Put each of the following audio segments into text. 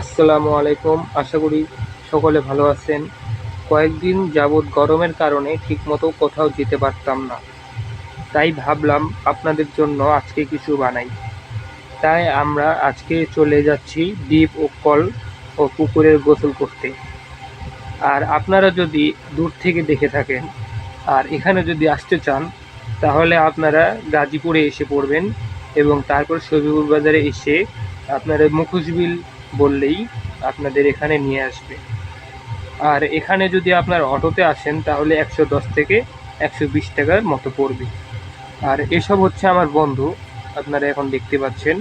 আসসালামু আলাইকুম। আশা করি সকলে ভালো আছেন। কয়েকদিন যাবৎ গরমের কারণে ঠিকমতো কোথাও যেতে পারতাম না। তাই ভাবলাম আপনাদের জন্য আজকে কিছু বানাই। তাই আমরা আজকে চলে যাচ্ছি দ্বীপ ও কল ও পুকুরের গোসল করতে। আর আপনারা যদি দূর থেকে দেখে থাকেন আর এখানে যদি আসতে চান, তাহলে আপনারা গাজীপুরে এসে পড়বেন এবং তারপর সবিপুর বাজারে এসে আপনারা মুখোশবিল বললেই আপনাদের এখানে নিয়ে আসবে। আর এখানে যদি আপনার অটোতে আসেন, তাহলে একশো দশ থেকে একশো বিশ টাকার মতো পড়বে। আর এসব হচ্ছে আমার বন্ধু, আপনারা এখন দেখতে পাচ্ছেন।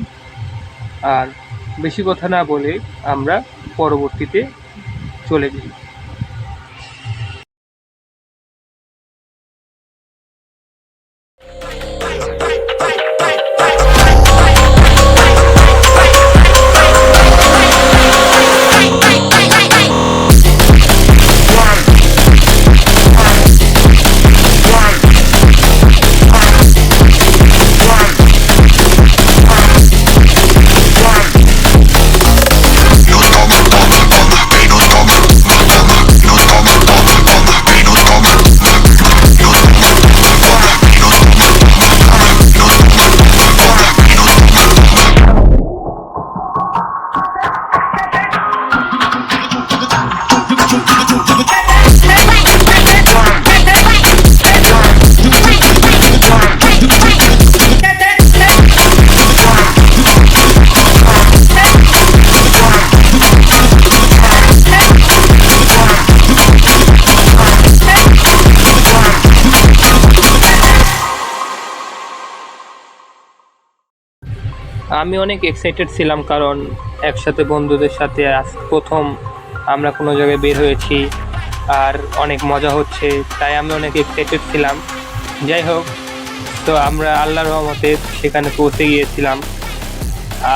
আর বেশি কথা না বলে আমরা পরবর্তীতে চলে যাই। আমি অনেক এক্সাইটেড ছিলাম কারণ একসাথে বন্ধুদের সাথে আজ প্রথম আমরা কোনো জায়গায় বের হয়েছি আর অনেক মজা হচ্ছে, তাই আমি অনেক এক্সাইটেড ছিলাম। যাই হোক, তো আমরা আল্লাহর রহমতে সেখানে পৌঁছে গিয়েছিলাম।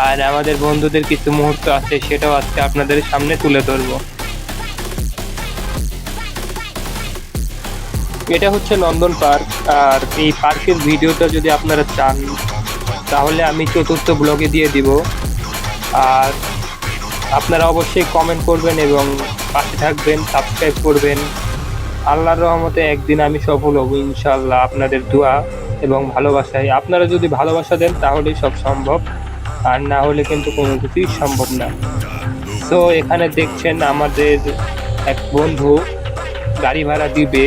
আর আমাদের বন্ধুদের কিছু মুহূর্ত আছে, সেটাও আজকে আপনাদের সামনে তুলে ধরবো। এটা হচ্ছে নন্দন পার্ক, আর এই পার্কের ভিডিওটা যদি আপনারা চান তাহলে আমি চতুর্থ ব্লগে দিয়ে দিব। আর আপনারা অবশ্যই কমেন্ট করবেন এবং পাশে থাকবেন সাবস্ক্রাইব করবেন। আল্লাহর রহমতে একদিন আমি সফল হব ইনশাল্লাহ আপনাদের দোয়া এবং ভালোবাসায়। আপনারা যদি ভালোবাসা দেন, তাহলেই সব সম্ভব। আর না হলে কিন্তু কোনো কিছুই সম্ভব না। তো এখানে দেখছেন আমাদের এক বন্ধু গাড়ি ভাড়া দিবে।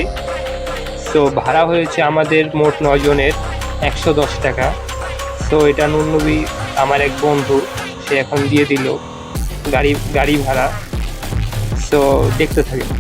তো ভাড়া হয়েছে আমাদের মোট নয় জনের একশো দশ টাকা। তো এটা নুননবী আমার এক বন্ধু, সে এখন দিয়ে দিল গাড়ি গাড়ি ভাড়া। তো দেখতে থাকেন।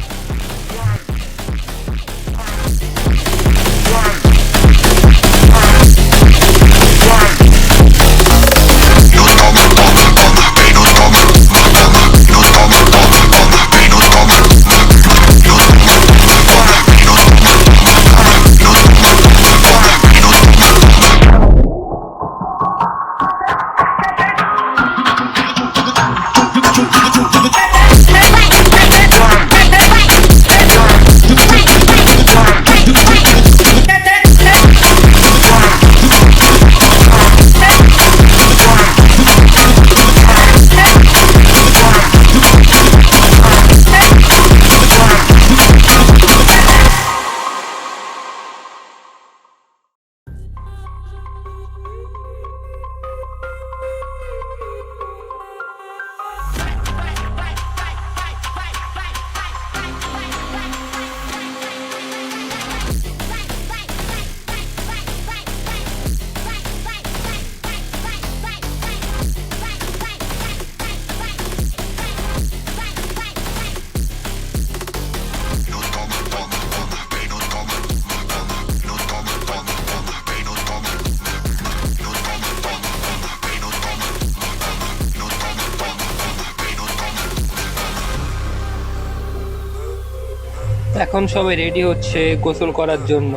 এখন সবাই রেডি হচ্ছে গোসল করার জন্য।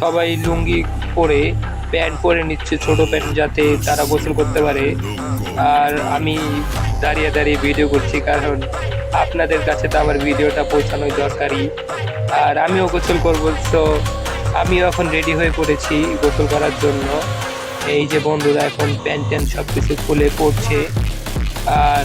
সবাই লুঙ্গি পরে প্যান্ট পরে নিচ্ছে ছোট প্যান্ট যাতে তারা গোসল করতে পারে। আর আমি দাঁড়িয়ে দাঁড়িয়ে ভিডিও করছি কারণ আপনাদের কাছে তো আমার ভিডিওটা পৌঁছানোই দরকারি আর আমিও গোসল করব তো আমিও এখন রেডি হয়ে পড়েছি গোসল করার জন্য। এই যে বন্ধুরা এখন প্যান্ট ট্যান্ট সব কিছু খুলে পড়ছে। আর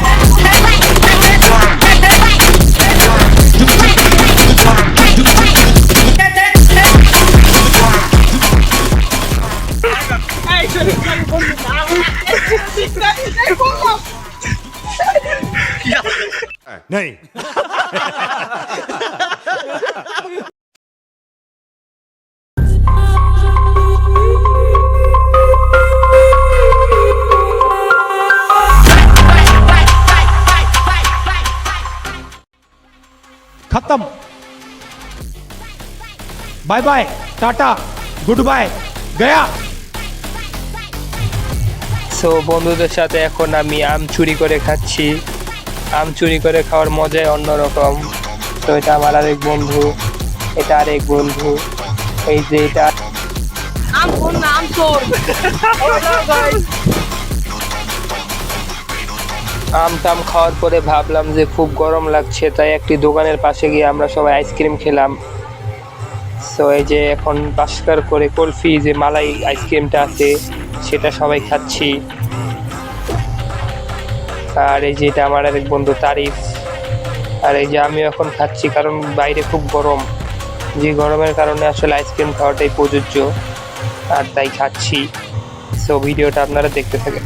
नहीं खत्म bye bye tata good bye गया সো বন্ধুদের সাথে এখন আমি আম চুরি করে খাচ্ছি আম চুরি করে খাওয়ার মজাই অন্যরকম। তো এটা আমার আরেক বন্ধু এটা আরেক বন্ধু। এই যে এটা আম টাম খাওয়ার পরে ভাবলাম যে খুব গরম লাগছে তাই একটি দোকানের পাশে গিয়ে আমরা সবাই আইসক্রিম খেলাম। সো এই যে এখন পাস্কার করে কলফি যে মালাই আইসক্রিমটা আছে সেটা সবাই খাচ্ছি। আর এই যে এটা আমার আরেক বন্ধু তারিফ। আর এই যে আমি এখন খাচ্ছি কারণ বাইরে খুব গরম। যে গরমের কারণে আসলে আইসক্রিম খাওয়াটাই প্রযোজ্য। আর তাই খাচ্ছি। সো ভিডিওটা আপনারা দেখতে থাকেন।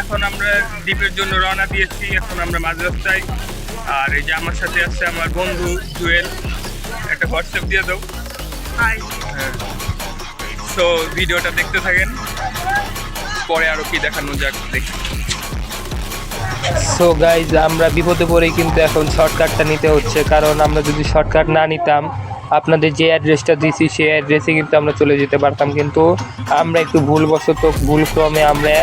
এখন আমরা দ্বীপের জন্য রওনা দিয়েছি। এখন আমরা মাঝ রাস্তায় আর এই যে আমার সাথে আছে আমার বন্ধু জুয়েল। একটা হোয়াটসঅ্যাপ দিয়ে দাও। হ্যাঁ। সো ভিডিওটা দেখতে থাকেন। পরে আরও কি দেখানো যাক, দেখি। সো গাইজ আমরা বিপদে পড়েই কিন্তু এখন শর্টকাটটা নিতে হচ্ছে। কারণ আমরা যদি শর্টকাট না নিতাম, আপনাদের যে অ্যাড্রেসটা দিয়েছি সেই অ্যাড্রেসে কিন্তু আমরা চলে যেতে পারতাম। কিন্তু আমরা একটু ভুলবশত, ভুলক্রমে আমরা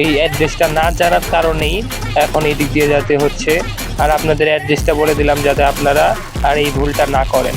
এই অ্যাড্রেসটা না জানার কারণেই এখন এই দিক দিয়ে যেতে হচ্ছে। আর আপনাদের অ্যাড্রেসটা বলে দিলাম যাতে আপনারা আর এই ভুলটা না করেন।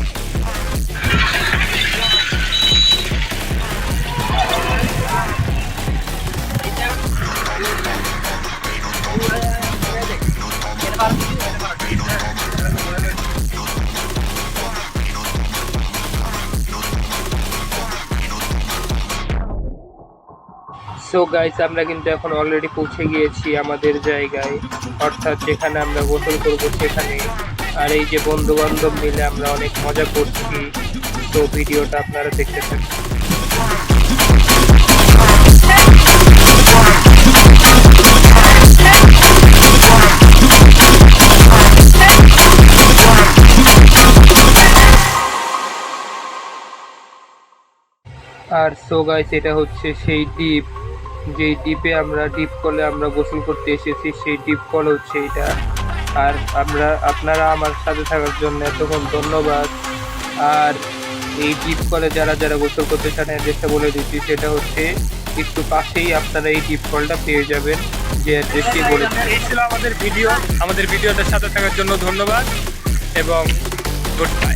সো গাইস আমরা কিন্তু এখন অলরেডি পৌঁছে গিয়েছি আমাদের জায়গায়। অর্থাৎ যেখানে আমরা গোসল করব সেখানে। আর এই যে বন্ধু বান্ধব মিলে আমরা অনেক মজা করছি। তো ভিডিওটা আপনারা দেখতে থাকুন। আর সো গাইস এটা হচ্ছে সেই দ্বীপ। যেই ডিপে আমরা ডিপ কলে আমরা গোসল করতে এসেছি সেই ডিপ কল হচ্ছে এটা। আর আমরা আপনারা আমার সাথে থাকার জন্য এতক্ষণ ধন্যবাদ। আর এই ডিপ কলে যারা যারা গোসল করতে চান অ্যাড্রেসটা বলে দিচ্ছি সেটা হচ্ছে একটু পাশেই আপনারা এই ডিপ কলটা পেয়ে যাবেন। যে অ্যাড্রেসটি বলে এই ছিল আমাদের ভিডিও আমাদের ভিডিওতে সাথে থাকার জন্য ধন্যবাদ এবং গুড বাই